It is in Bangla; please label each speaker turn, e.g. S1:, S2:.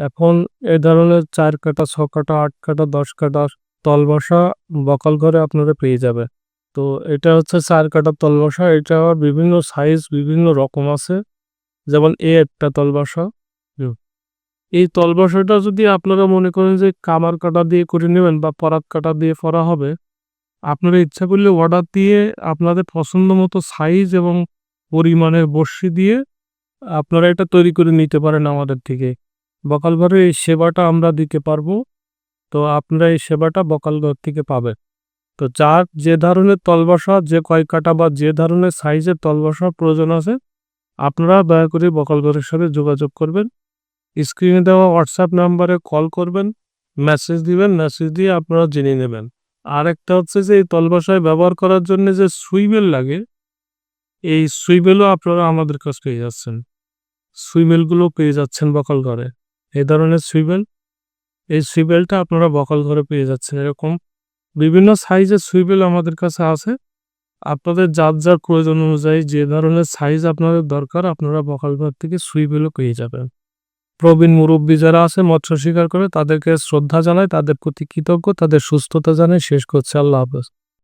S1: এখন এ ধরনের ৪ কাঠা, ছ কাঠা, আট কাঠা, ১০ কাঠা তল বসা বকাল ঘরে আপনারা পেয়ে যাবে তো এটা হচ্ছে ৪ কাঠার তল বসা। এটা বিভিন্ন সাইজ বিভিন্ন রকম আছে। যেমন এ একটা তল বসা। এই তল বসাটা যদি আপনারা মনে করেন যে কামার কাটা দিয়ে করে নেবেন বা পরাত কাটা দিয়ে করা হবে, আপনারা ইচ্ছা করলে অর্ডার দিয়ে আপনাদের পছন্দ মতো সাইজ এবং পরিমাণের বড়শি দিয়ে আপনারা এটা তৈরি করে নিতে পারেন আমাদের থেকে। বকাল ঘরে এই সেবাটা আমরা দিতে পারব। তো আপনারা এই সেবাটা বকাল ঘর থেকে পাবেন। তো যার যে ধরনের তল বসা যে কয় কাটা বা যে ধরনের সাইজের তল বসার প্রয়োজন আছে আপনারা দয়া করে বকাল ঘরের সাথে যোগাযোগ করবেন। স্ক্রিনে দেওয়া হোয়াটসঅ্যাপ নাম্বারে কল করবেন, মেসেজ দিবেন, মেসেজ দিয়ে আপনারা জেনে নেবেন। আর একটা হচ্ছে যে এই তল বসায় ব্যবহার করার জন্য যে সুইবেল লাগে, এই সুইবেলও আপনারা আমাদের কাছ পেয়ে যাচ্ছেন। সুইবেলগুলো পেয়ে যাচ্ছেন বকাল ঘরে। এই ধরনের সুইবেল, এই সুইবেলটা আপনারা বকাল ঘরে পেয়ে যাচ্ছেন এরকম বিভিন্ন সাইজের সুইবেল আমাদের কাছে আছে। আপনাদের যার, যার প্রয়োজন অনুযায়ী যে ধরনের সাইজ আপনাদের দরকার আপনারা বকাল ঘর থেকে সুইবেলও পেয়ে যাবেন। প্রবীণ মুরুব্বি যারা আছে মৎস্য শিকার করে তাদেরকে শ্রদ্ধা জানায় তাদের প্রতি কৃতজ্ঞ, তাদের সুস্থতা জানাই শেষ করছে আল্লাহ হাফেজ।